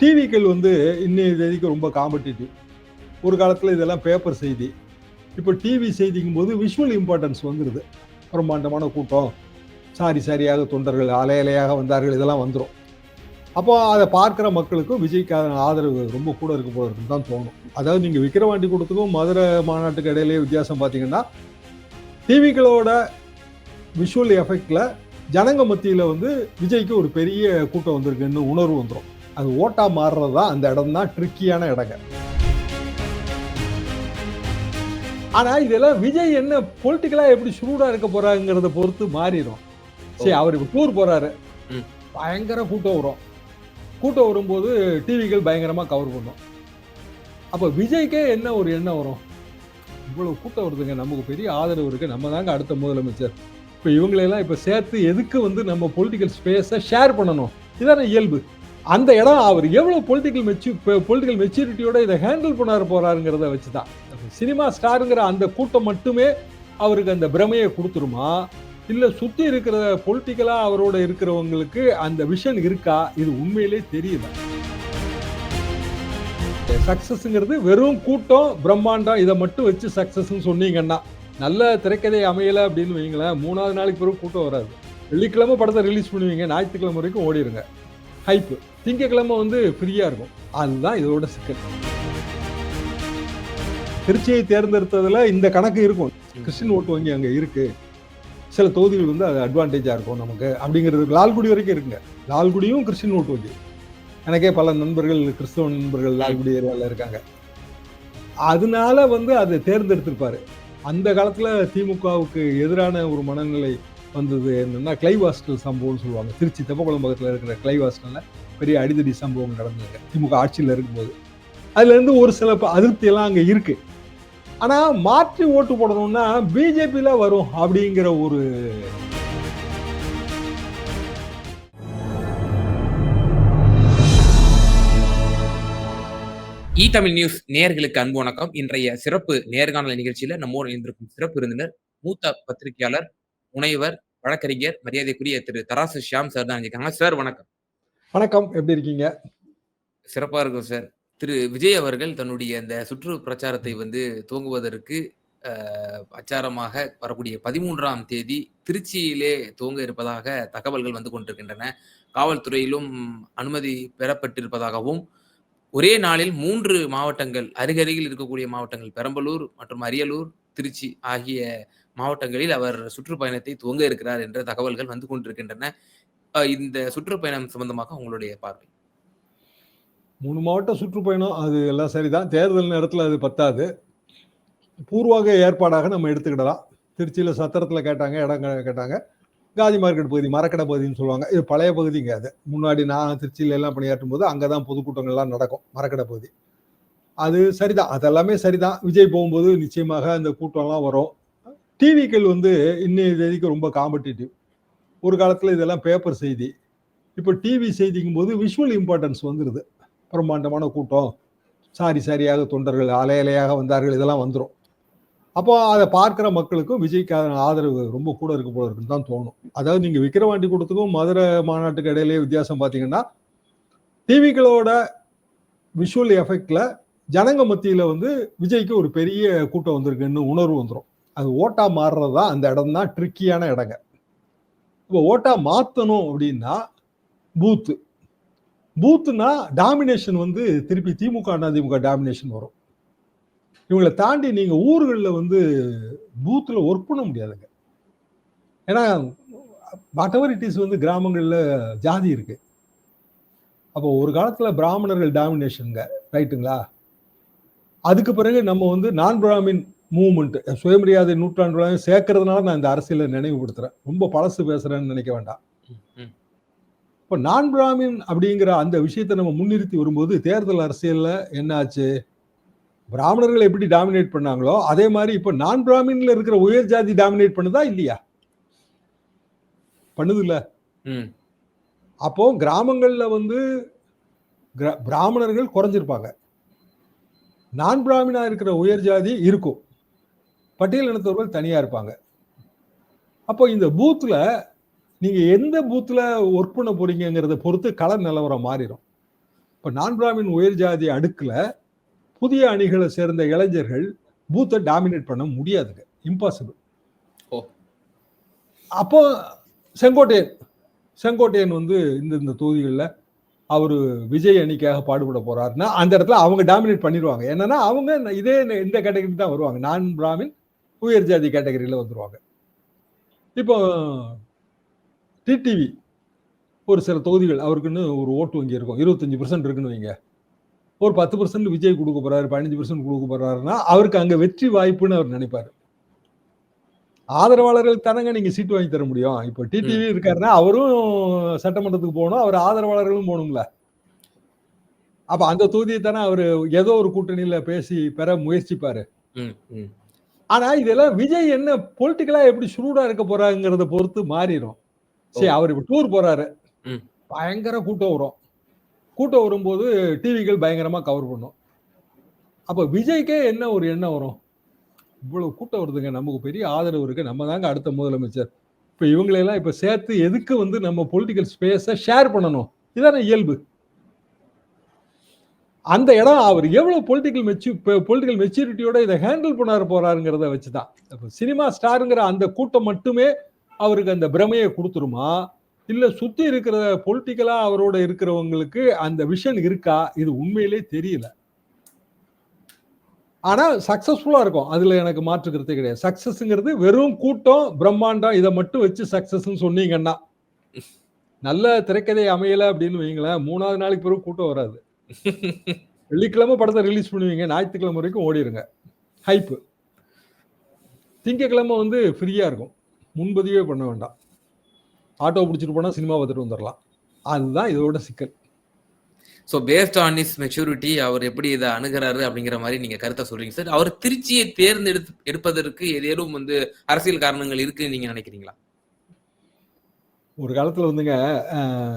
டிவிக்கள் வந்து இன்னைய தேதிக்கு ரொம்ப காம்படிட்டிவ். ஒரு காலத்தில் இதெல்லாம் பேப்பர் செய்தி. இப்போ டிவி செய்திக்கும் போது விஷுவல் இம்பார்ட்டன்ஸ் வந்துடுது பிரம்மாண்டமான கூட்டம். சாரி சாரியாக தொண்டர்கள் அலையலையாக வந்தார்கள் இதெல்லாம் வந்துடும் அப்போ அதை பார்க்குற மக்களுக்கும் விஜய்க்கான ஆதரவு ரொம்ப கூட இருக்க போல இருக்குன்னு தான் தோணும். அதாவது நீங்கள் விக்கிரவாண்டி கூட்டத்துக்கும் மதுரை மாநாட்டுக்கு இடையிலே வித்தியாசம் பார்த்தீங்கன்னா டிவிகளோட விஷுவல் எஃபெக்டில் ஜனங்க மத்தியில் வந்து விஜய்க்கு ஒரு பெரிய கூட்டம் வந்திருக்குன்னு உணர்வு வந்துடும் அது ஓட்டா மாறுறது தான் அந்த இடம் தான் ட்ரிக்கியான இடங்க. ஆனா இதெல்லாம் விஜய் என்ன பொலிட்டிக்கலா எப்படி ஷூடா இருக்க போறாங்கிறத பொறுத்து மாறிடும். சரி அவர் இப்ப டூர் போறாரு. ம். பயங்கர கூட்டம் வரும். கூட்டம் வரும்போது டிவிகள் பயங்கரமா கவர் பண்ணும். அப்ப விஜய்க்கே என்ன ஒரு எண்ணம் வரும்? இவ்வளவு கூட்டம் வருதுங்க நமக்கு பெரிய ஆதரவு இருக்கு. நம்ம தாங்க அடுத்த முதலமைச்சர். இப்ப இவங்களையெல்லாம் இப்ப சேர்த்து எதுக்கு வந்து நம்ம பொலிட்டிக்கல் ஸ்பேஸை ஷேர் பண்ணணும்? இதான இயல்பு. அந்த இடம் அவர் எவ்வளோ பொலிட்டிக்கல் மெச்சு பொலிட்டிக்கல் மெச்சூரிட்டியோட இதை ஹேண்டில் பண்ணார் போகிறாருங்கிறத வச்சு தான் சினிமா ஸ்டாருங்கிற அந்த கூட்டம் மட்டுமே அவருக்கு அந்த பிரமையை கொடுத்துருமா? இல்லை சுற்றி இருக்கிற பொலிட்டிக்கலாக அவரோட இருக்கிறவங்களுக்கு அந்த விஷன் இருக்கா? இது உண்மையிலே தெரியல. சக்ஸஸ்ங்கிறது வெறும் கூட்டம் பிரம்மாண்டம் இதை மட்டும் வச்சு சக்ஸஸ்ன்னு சொன்னீங்கன்னா நல்ல திரைக்கதை அமையலை அப்படின்னு வைங்களேன் மூணாவது நாளைக்கு பிறகு கூட்டம் வராது. வெள்ளிக்கிழமை படத்தை ரிலீஸ் பண்ணுவீங்க ஞாயிற்றுக்கிழமை வரைக்கும் ஓடிடுங்க ஹைப்பு திங்கக்கிழமை வந்து ஃப்ரீயாக இருக்கும். அதுதான் இதோட சிக்கல் திருச்சியை தேர்ந்தெடுத்ததில் இந்த கணக்கு இருக்கும். கிறிஸ்டின் ஓட்டு வங்கி அங்கே இருக்குது சில தொகுதிகள் வந்து அது அட்வான்டேஜாக இருக்கும் நமக்கு. அப்படிங்கிறது லால்குடி வரைக்கும் இருக்குங்க. லால்குடியும் கிறிஸ்டின் ஓட்டு வங்கி. எனக்கே பல நண்பர்கள் கிறிஸ்தவ நண்பர்கள் லால்குடி ஏரியாவில் இருக்காங்க. அதனால வந்து அதை தேர்ந்தெடுத்திருப்பாரு. அந்த காலத்தில் திமுகவுக்கு எதிரான ஒரு மனநிலை வந்தது என்னென்னா கிளைவ் ஹாஸ்டல் சம்பவம்னு சொல்லுவாங்க. திருச்சி தெப்பக்குளம் பக்கத்தில் இருக்கிற கிளைவ் பெரிய அடிதடி சம்பவம் நடந்தது. திமுக ஆட்சியில் இருக்கும்போது. அதுலேருந்து ஒரு சில அதிருப்தியெல்லாம் அங்கே இருக்குது ஆனால் மாற்றி ஓட்டு போடணும்னா பிஜேபியில் வரும் அப்படிங்கிற ஒரு இ தமிழ் நியூஸ் நேர்களுக்கு அன்பு வணக்கம். இன்றைய சிறப்பு நேர்காணல் நிகழ்ச்சியில நம்மோடு இணைந்திருக்கும் சிறப்பு விருந்தினர் மூத்த பத்திரிகையாளர் முனைவர் வழக்கறிஞர் மரியாதைக்குரிய திரு தராசு ஷியாம் சார் தான் இருக்காங்க. சார் வணக்கம். வணக்கம். எப்படி இருக்கீங்க? சிறப்பா இருக்கும் சார். திரு விஜய் அவர்கள் தன்னுடைய அந்த சுற்று பிரச்சாரத்தை வந்து துவங்குவதற்கு அஹ், அச்சாரமாக வரக்கூடிய பதிமூன்றாம் தேதி திருச்சியிலே துவங்க இருப்பதாக தகவல்கள் வந்து கொண்டிருக்கின்றன. காவல்துறையிலும் அனுமதி பெறப்பட்டிருப்பதாகவும் ஒரே நாளில் மூன்று மாவட்டங்கள் அருகருகில் இருக்கக்கூடிய மாவட்டங்கள் பெரம்பலூர் மற்றும் அரியலூர் திருச்சி ஆகிய மாவட்டங்களில் அவர் சுற்றுப்பயணத்தை துவங்க இருக்கிறார் என்ற தகவல்கள் வந்து கொண்டிருக்கின்றன. இந்த சுற்றுப்பயணம் சம்பந்தமாக உங்களுடைய பார்வை. மூணு மாவட்ட சுற்றுப்பயணம் அது எல்லாம் சரிதான். தேர்தல் நேரத்தில் அது பத்தாது. பூர்வாக ஏற்பாடாக நம்ம எடுத்துக்கிடலாம். திருச்சியில் சத்திரத்தில் கேட்டாங்க இடம் கேட்டாங்க. காதி மார்க்கெட் பகுதி மரக்கடை பகுதின்னு சொல்லுவாங்க. இது பழைய பகுதிங்க அது. முன்னாடி நான் திருச்சியில எல்லாம் பணியாற்றும் போது அங்கே தான் பொதுக்கூட்டங்கள்லாம் நடக்கும் மரக்கடை பகுதி. அது சரிதான். அதெல்லாமே சரிதான். விஜய் போகும்போது நிச்சயமாக அந்த கூட்டம்லாம் வரும். டிவிக்கள் வந்து இன்னைய தேதிக்கு ரொம்ப காம்படிட்டிவ் ஒரு காலத்தில் இதெல்லாம் பேப்பர் செய்தி. இப்போ டிவி செய்திக்கும் போது விஷுவல் இம்பார்ட்டன்ஸ் வந்துடுது பிரம்மாண்டமான கூட்டம். சாரி சாரியாக தொண்டர்கள் அலையலையாக வந்தார்கள் இதெல்லாம் வந்துடும் அப்போ அதை பார்க்குற மக்களுக்கும் விஜய்க்கான ஆதரவு ரொம்ப கூட இருக்க போல இருக்குன்னு தான் தோணும். அதாவது நீங்கள் விக்கிரவாண்டி கூட்டத்துக்கும் மதுரை மாநாட்டுக்கு இடையிலே வித்தியாசம் பார்த்தீங்கன்னா டிவிகளோட விஷுவல் எஃபெக்டில் ஜனங்க மத்தியில் வந்து விஜய்க்கு ஒரு பெரிய கூட்டம் வந்திருக்குன்னு உணர்வு வந்துடும் அது ஓட்டா மாறுறது தான் அந்த இடம் தான் ட்ரிக்கியான இடங்க. இப்போ ஓட்டா மாற்றணும் அப்படின்னா பூத்து பூத்துனா டாமினேஷன் வந்து திருப்பி திமுக அதிமுக டாமினேஷன் வரும். இவங்களை தாண்டி நீங்கள் ஊர்களில் வந்து பூத்தில் ஒர்க் பண்ண முடியாதுங்க. ஏன்னா வாட் இட் இஸ் வந்து கிராமங்களில் ஜாதி இருக்குது அப்போ ஒரு காலத்தில் பிராமணர்கள் டாமினேஷனுங்க ரைட்டுங்களா அதுக்கு பிறகு நம்ம வந்து நான் பிராமின் மூவ்மெண்ட் சுயமரியாதை நூற்றாண்டு சேர்க்கறதுனால நான் இந்த அரசியலை நினைவுபடுத்துறேன். ரொம்ப பழசு பேசுறேன்னு நினைக்க வேண்டாம். இப்போ நான் பிராமின் அப்படிங்கிற அந்த விஷயத்தை நம்ம முன்னிறுத்தி வரும்போது தேர்தல் அரசியல்ல என்ன ஆச்சு பிராமணர்கள் எப்படி டாமினேட் பண்ணாங்களோ அதே மாதிரி இப்போ நான் பிராமின்ல இருக்கிற உயர் ஜாதி டாமினேட் பண்ணுதா இல்லையா? பண்ணுது இல்ல அப்போ கிராமங்கள்ல வந்து பிராமணர்கள் குறைஞ்சிருப்பாங்க. நான் பிராமினா இருக்கிற உயர் ஜாதி இருக்கும். பட்டியல் இனத்தவர்கள் தனியா இருப்பாங்க. அப்போ இந்த பூத்ல நீங்க எந்த பூத்ல ஒர்க் பண்ண போறீங்கிறத பொறுத்து கள நிலவரம் மாறிடும். இப்ப நான் பிராமின் உயர் ஜாதி அடுக்குல புதிய அணிகளை சேர்ந்த இளைஞர்கள் பூத்தை டாமினேட் பண்ண முடியாதுங்க. இம்பாசிபிள் ஓ. அப்போ செங்கோட்டையன் செங்கோட்டையன் வந்து இந்த இந்த தொகுதிகளில் அவர் விஜய் அணிக்காக பாடுபட போறாருன்னா அந்த இடத்துல அவங்க டாமினேட் பண்ணிடுவாங்க. என்னன்னா அவங்க இதே இந்த கேட்டகரி தான் வருவாங்க. நான் பிராமின் உயர் ஜாதி கேட்டகரியில் வந்துருவாங்க. இப்போ டிடிவி ஒரு சில தொகுதிகள் அவருக்குன்னு ஒரு ஓட்டு வங்கி இருக்கும். இருபத்தஞ்சு பர்சன்ட் இருக்குன்னு வைங்க. ஒரு பத்து பர்சன்ட் விஜய் கொடுக்க போறாரு பதினஞ்சு பர்சன்ட் கொடுக்க போறாருன்னா அவருக்கு அங்க வெற்றி வாய்ப்புன்னு அவர் நினைப்பாரு. ஆதரவாளர்கள் தானங்க நீங்க சீட்டு வாங்கி தர முடியும். இப்போ டிடிவி இருக்காருன்னா அவரும் சட்டமன்றத்துக்கு போகணும் அவர் ஆதரவாளர்களும் போகணும்ல. அப்ப அந்த தொகுதியை தானே அவர் ஏதோ ஒரு கூட்டணியில பேசி பெற முயற்சிப்பாரு. ஆனா இதெல்லாம் விஜய் என்ன பொலிட்டிக்கலா எப்படி சுருடா இருக்க போறாங்கிறத பொறுத்து மாறிடும் சரி அவர் இப்ப டூர் போறாரு. பயங்கர கூட்டம் வரும். கூட்டம் வரும்போது டிவிகள் பயங்கரமா கவர் பண்ணும். அப்ப விஜய்க்கே என்ன ஒரு எண்ணம் வரும்? இவ்வளவு கூட்டம் வருதுங்க நமக்கு பெரிய ஆதரவு இருக்கு. நம்ம தாங்க அடுத்த முதலமைச்சர். இப்ப இவங்களையெல்லாம் இப்ப சேர்த்து எதுக்கு வந்து நம்ம பொலிட்டிக்கல் ஸ்பேஸை ஷேர் பண்ணணும்? இதான இயல்பு. அந்த இடம் அவர் எவ்வளவு பொலிட்டிக்கல் மெச்சு பொலிட்டிக்கல் மெச்சூரிட்டியோட இதை ஹேண்டில் பண்ணார் போறாருங்கிறத வச்சுதான். இப்போ சினிமா ஸ்டாருங்கிற அந்த கூட்டம் மட்டுமே அவருக்கு அந்த பிரமையை கொடுத்துருமா? இல்ல சுத்தி இருக்கிற பொலிட்டிக்கலா அவரோட இருக்கிறவங்களுக்கு அந்த விஷன் இருக்கா? இது உண்மையிலே தெரியல. ஆனா சக்சஸ்ஃபுல்லா இருக்கும். அதுல எனக்கு மாற்று கிடையாது. சக்சஸ்ங்கிறது வெறும் கூட்டம் பிரம்மாண்டம் இதை மட்டும் வச்சு சக்சஸ்ன்னு சொன்னீங்கன்னா நல்ல திரைக்கதை அமையல அப்படின்னு வைங்களேன் மூணாவது நாளைக்கு பிறகு கூட்டம் வராது. வெள்ளிக்கிழமை படத்தை ரிலீஸ் பண்ணுவீங்க ஞாயிற்றுக்கிழமை வரைக்கும் ஓடிடுங்க ஹைப்பு திங்கக்கிழமை வந்து ஃப்ரீயாக இருக்கும். முன்பதிவே பண்ண வேண்டாம். ஆட்டோ பிடிச்சிட்டு போனால் சினிமா பார்த்துட்டு வந்துடலாம் அதுதான் இதோட சிக்கல். So based on his maturity அவர் எப்படி இதை அணுகிறாரு அப்படிங்கிற மாதிரி நீங்கள் கருத்தை சொல்றீங்க. சார் அவர் திருச்சியை தேர்ந்தெடுத்து எடுப்பதற்கு ஏதேனும் வந்து அரசியல் காரணங்கள் இருக்குன்னு நீங்கள் நினைக்கிறீங்களா? ஒரு காலத்தில் வந்துங்க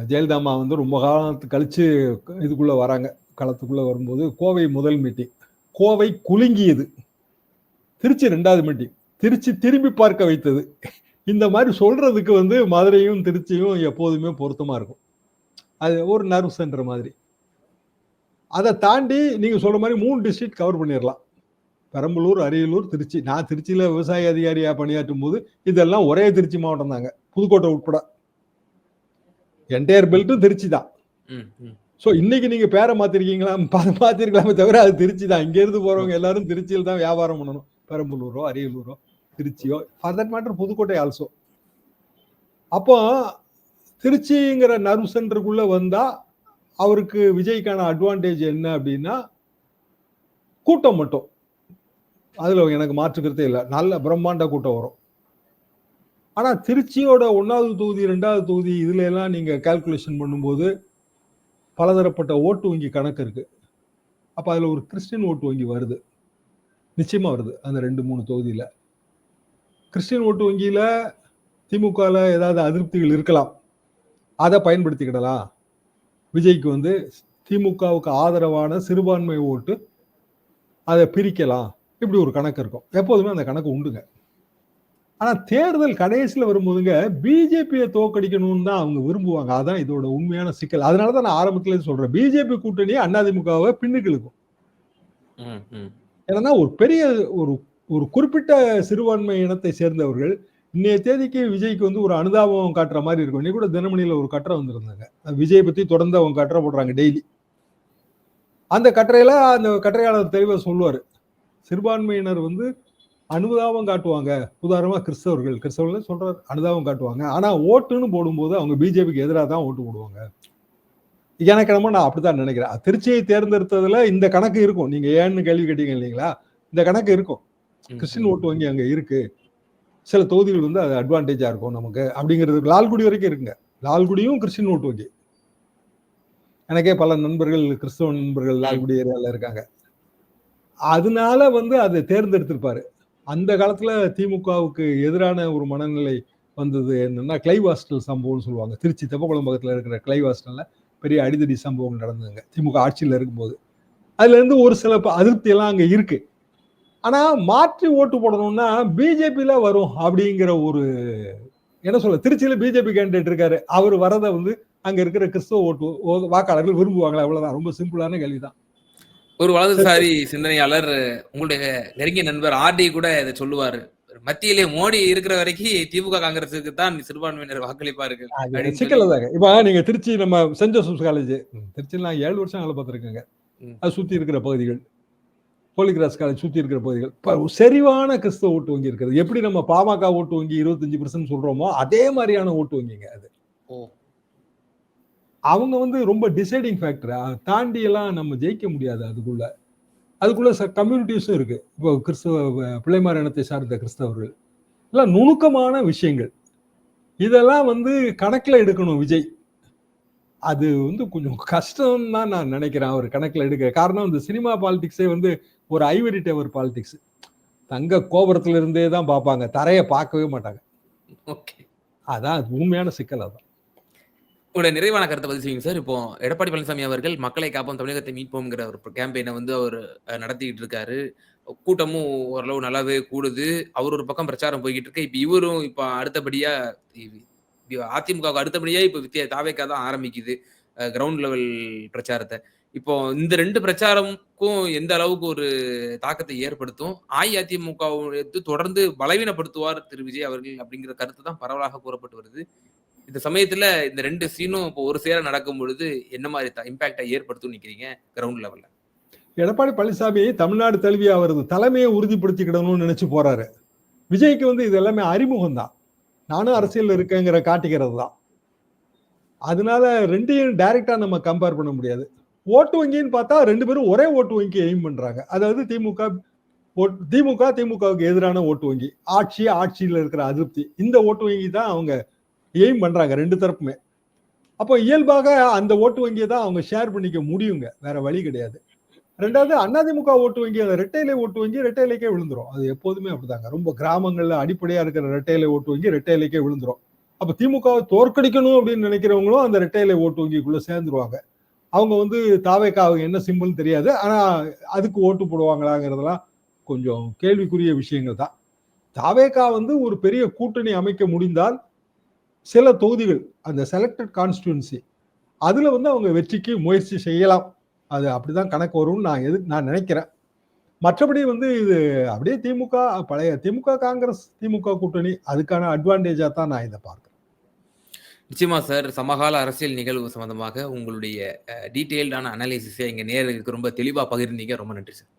ஜெயலலிதாமா வந்து ரொம்ப காலத்து கழிச்சு இதுக்குள்ளே வராங்க. களத்துக்குள்ள வரும்போது கோவை முதல் மீட்டிங் கோவை குலுங்கியது. திருச்சி ரெண்டாவது மீட்டிங் திருச்சி திரும்பி பார்க்க வைத்தது. இந்த மாதிரி சொல்கிறதுக்கு வந்து மதுரையும் திருச்சியும் எப்போதுமே பொருத்தமாக இருக்கும். அது ஒரு நர்வ் சென்டர் மாதிரி. அதை தாண்டி நீங்கள் சொல்கிற மாதிரி மூணு டிஸ்ட்ரிக்ட் கவர் பண்ணிடலாம் பெரம்பலூர் அரியலூர் திருச்சி. நான் திருச்சியில் விவசாய அதிகாரியாக பணியாற்றும் போது இதெல்லாம் ஒரே திருச்சி மாவட்டம் தாங்க புதுக்கோட்டை உட்பட. என்டையர் பெல்ட்டும் திருச்சி தான். ஸோ இன்னைக்கு நீங்க பேரை மாத்திருக்கீங்களா? மாத்திருக்கலாமே தவிர அது திருச்சி தான் இங்க இருந்து போறவங்க எல்லாரும் திருச்சியில் தான் வியாபாரம் பண்ணணும். பெரம்பலூரோ அரியலூரோ திருச்சியோ for that matter Pudukkottai also அப்போ திருச்சிங்கிற நர்வ் சென்டருக்குள்ள வந்தா அவருக்கு விஜய்க்கான அட்வான்டேஜ் என்ன அப்படின்னா கூட்டம் மட்டும். அதுல எனக்கு மாற்றுக்கிறதே இல்லை. நல்ல பிரம்மாண்ட கூட்டம் வரும். ஆனா திருச்சியோட ஒன்னாவது தொகுதி ரெண்டாவது தொகுதி இதுல எல்லாம் நீங்க கால்குலேஷன் பண்ணும்போது பலதரப்பட்ட ஓட்டு வங்கி கணக்கு இருக்கு. அப்ப அதுல ஒரு கிறிஸ்டின் ஓட்டு வங்கி வருது. நிச்சயமா வருது அந்த ரெண்டு மூணு தொகுதியில. கிறிஸ்டின் ஓட்டு வங்கியில திமுகல ஏதாவது அதிருப்திகள் இருக்கலாம். அதை பயன்படுத்திக்கிடலாம். விஜய்க்கு வந்து திமுகவுக்கு ஆதரவான சிறுபான்மை ஓட்டு அதை பிரிக்கலாம். இப்படி ஒரு கணக்கு இருக்கும். எப்போதுமே அந்த கணக்கு உண்டுங்க. ஆனா தேர்தல் கடைசியில வரும்போதுங்க பிஜேபியை தோக்கடிக்கணும்னு தான் அவங்க விரும்புவாங்க. அதான் இதோட உண்மையான சிக்கல். அதனால தான் நான் ஆரம்பத்துல சொல்றேன். பிஜேபி கூட்டணி அதிமுகவை பின்னுக்கு இழுக்கும். ஏன்னா ஒரு பெரிய ஒரு ஒரு குறிப்பிட்ட சிறுபான்மை இனத்தை சேர்ந்தவர்கள் இன்னைய தேதிக்கு விஜய்க்கு வந்து ஒரு அனுதாபம் காட்டுற மாதிரி இருக்கும். இன்னைக்கு கூட தினமணியில ஒரு கட்டுரை வந்திருந்தாங்க. விஜய் பத்தி தொடர்ந்து அவங்க கட்டுரை போடுறாங்க டெய்லி. அந்த கட்டுரையில அந்த கட்டுரையாளர் தெளிவா சொல்லுவாரு. சிறுபான்மையினர் வந்து அனுதாபம் காட்டுவாங்க. உதாரணமா கிறிஸ்தவர்கள் கிறிஸ்தவர்கள் சொல்றாரு அனுதாபம் காட்டுவாங்க. ஆனா ஓட்டுன்னு போடும்போது அவங்க பிஜேபிக்கு எதிராக தான் ஓட்டு போடுவாங்க. எனக்கு என்னமோ நான் அப்படித்தான் நினைக்கிறேன். திருச்சியை தேர்ந்தெடுத்ததுல இந்த கணக்கு இருக்கும். நீங்க ஏன்னு கேள்வி கேட்டீங்க இல்லைங்களா? இந்த கணக்கு இருக்கும். கிறிஸ்டின் ஓட்டு வங்கி அங்க இருக்கு. சில தொகுதிகள் வந்து அது அட்வான்டேஜா இருக்கும் நமக்கு. அப்படிங்கிறது லால்குடி வரைக்கும் இருக்குங்க. லால்குடியும் கிறிஸ்டின் ஓட்டு வங்கி. எனக்கே பல நண்பர்கள் கிறிஸ்தவ நண்பர்கள் லால்குடி ஏரியால இருக்காங்க. அதனால வந்து அதை தேர்ந்தெடுத்திருப்பாரு. அந்த காலத்துல திமுகவுக்கு எதிரான ஒரு மனநிலை வந்தது என்னன்னா கிளைவ் ஹாஸ்டல் சம்பவம்னு சொல்லுவாங்க. திருச்சி தெப்பக்குளம் பக்கத்தில் இருக்கிற கிளைவ் ஹாஸ்டல்ல பெரிய அடிதடி சம்பவம் நடந்ததுங்க. திமுக ஆட்சியில் இருக்கும்போது. அதுல இருந்து ஒரு சில ப- அதிருப்தி எல்லாம் அங்க இருக்கு. ஆனா மாற்றி ஓட்டு போடணும்னா பிஜேபியில வரும் அப்படிங்கிற ஒரு என்ன சொல்ல திருச்சியில பிஜேபி கேண்டிடேட் இருக்காரு. அவர் வரதை வந்து அங்க இருக்கிற கிறிஸ்தவ ஓட்டு ஓ- வாக்காளர்கள் விரும்புவாங்களா அவ்வளவுதான். ரொம்ப சிம்பிளான கேள்விதான். ஒரு வலதுசாரி சிந்தனையாளர் உங்களுடைய நெருங்கிய நண்பர் ஆர்டி கூட இதை சொல்லுவாரு. மத்தியிலே மோடி இருக்கிற வரைக்கும் திமுக காங்கிரசுக்கு தான் சிறுபான்மையினர் அது அப்படின்னு சிக்கல தாங்க. இப்ப நீங்க திருச்சி நம்ம சென்ட் ஜோசப்ஸ் காலேஜ். திருச்சியில் நான் ஏழு வருஷம் வேலை பார்த்துருக்கேங்க. அது சுத்தி இருக்கிற பகுதிகள். போலிகிராஸ் காலேஜ் சுத்தி இருக்கிற பகுதிகள். செறிவான கிறிஸ்தவ ஓட்டு வங்கி இருக்குது எப்படி நம்ம பாமக ஓட்டு வங்கி இருபத்தஞ்சு பர்சன்ட் சொல்றோமோ அதே மாதிரியான ஓட்டு வங்கிங்க அது. ஓ. அவங்க வந்து ரொம்ப டிசைடிங் ஃபேக்டர் தாண்டி எல்லாம் நம்ம ஜெயிக்க முடியாது அதுக்குள்ள. அதுக்குள்ள கம்யூனிட்டிஸும் இருக்கு. இப்போ கிறிஸ்தவ பிள்ளைமார் இனத்தை சார்ந்த கிறிஸ்தவர்கள். எல்லாம் நுணுக்கமான விஷயங்கள். இதெல்லாம் வந்து கணக்கில் எடுக்கணும் விஜய். அது வந்து கொஞ்சம் கஷ்டம் தான் நான் நினைக்கிறேன் அவர் கணக்கில் எடுக்க. காரணம் இந்த சினிமா பாலிடிக்ஸே வந்து ஒரு ஐவரி டவர் பாலிடிக்ஸ் தங்க கோபுரத்துல இருந்தே தான் பார்ப்பாங்க. தரையை பார்க்கவே மாட்டாங்க. ஓகே. அதான் அது உண்மையான சிக்கல் அதான். உங்களுடைய நிறைவான கருத்தை பதிவு செய்யுங்க சார். இப்போ எடப்பாடி பழனிசாமி அவர்கள் மக்களை காப்போம் தமிழகத்தை மீட்போம்ங்கிற ஒரு கேம்பெயினை வந்து அவர் நடத்திக்கிட்டு இருக்காரு. கூட்டமும் ஓரளவு நல்லாவே கூடுது. அவர் ஒரு பக்கம் பிரச்சாரம் போய்கிட்டு இருக்கு. இப்போ இவரும் இப்போ அடுத்தபடியா அதிமுக அடுத்தபடியா இப்போ வித்தியா தாவேக்கா தான் ஆரம்பிக்குது கிரவுண்ட் லெவல் பிரச்சாரத்தை. இப்போ இந்த ரெண்டு பிரச்சாரமுக்கும் எந்த அளவுக்கு ஒரு தாக்கத்தை ஏற்படுத்தும்? அஇஅதிமுக தொடர்ந்து பலவீனப்படுத்துவார் திரு. விஜய் அவர்கள் அப்படிங்கிற கருத்து தான் பரவலாக கூறப்பட்டு வருது. இந்த சமயத்துல இந்த ரெண்டு சீனும் இப்போ ஒரு சேர நடக்கும் பொழுது என்ன மாதிரி இம்பாக்டை ஏற்படுத்தும் நிக்கிறீங்க கிரவுண்ட் லெவல்ல எடப்பாடி பழனிசாமி தமிழ்நாடு தழுவி அவரது தலைமையை உறுதிப்படுத்திக்கிடணும்னு நினைச்சு போறாரு. விஜய்க்கு வந்து இது எல்லாமே அறிமுகம் தான். நானும் அரசியல் இருக்கேங்கிற காட்டிக்கிறது தான். அதனால ரெண்டையும் டைரக்டா நம்ம கம்பேர் பண்ண முடியாது. ஓட்டு வங்கின்னு பார்த்தா ரெண்டு பேரும் ஒரே ஓட்டு வங்கி எய்ம் பண்றாங்க. அதாவது திமுக திமுக திமுகவுக்கு எதிரான ஓட்டு வங்கி. ஆட்சி ஆட்சியில் இருக்கிற அதிருப்தி. இந்த ஓட்டு வங்கி தான் அவங்க எய்ம் பண்றாங்க ரெண்டு தரப்புமே. அப்போ இயல்பாக அந்த ஓட்டு வங்கியை தான் அவங்க ஷேர் பண்ணிக்க முடியுங்க. வேற வழி கிடையாது. ரெண்டாவது அதிமுக ஓட்டு வங்கி அந்த ரெட்டையிலை ஓட்டு வங்கி ரெட்டையிலைக்கே விழுந்துரும். அது எப்போதுமே அப்படிதாங்க. ரொம்ப கிராமங்கள்ல அடிப்படையா இருக்கிற ரெட்டையிலை ஓட்டு வங்கி ரெட்டையிலைக்கே விழுந்துரும். அப்ப திமுகவை தோற்கடிக்கணும் அப்படின்னு நினைக்கிறவங்களும் அந்த ரெட்டையிலை ஓட்டு வங்கிக்குள்ள சேர்ந்துருவாங்க. அவங்க வந்து தாவேக்கா அவங்க என்ன சிம்பிள்னு தெரியாது. ஆனா அதுக்கு ஓட்டு போடுவாங்களாங்கிறதெல்லாம் கொஞ்சம் கேள்விக்குரிய விஷயங்கள் தான். தாவேக்கா வந்து ஒரு பெரிய கூட்டணி அமைக்க முடிந்தால் சில தொகுதிகள் அந்த செலக்டட் கான்ஸ்டியூன்சி அதில் வந்து அவங்க வெற்றிக்கு முயற்சி செய்யலாம். அது அப்படிதான் கணக்கு வரும்னு நான் எது நான் நினைக்கிறேன். மற்றபடி வந்து இது அப்படியே திமுக பழைய திமுக காங்கிரஸ் திமுக கூட்டணி அதுக்கான அட்வான்டேஜாக தான் நான் இதை பார்க்குறேன். நிச்சயமா சார் சமகால அரசியல் நிகழ்வு சம்பந்தமாக உங்களுடைய டீட்டெயில்டான அனாலிசிஸை எங்கள் நேர்களுக்கு ரொம்ப தெளிவாக பகிர்ந்தீங்க. ரொம்ப நன்றி சார்.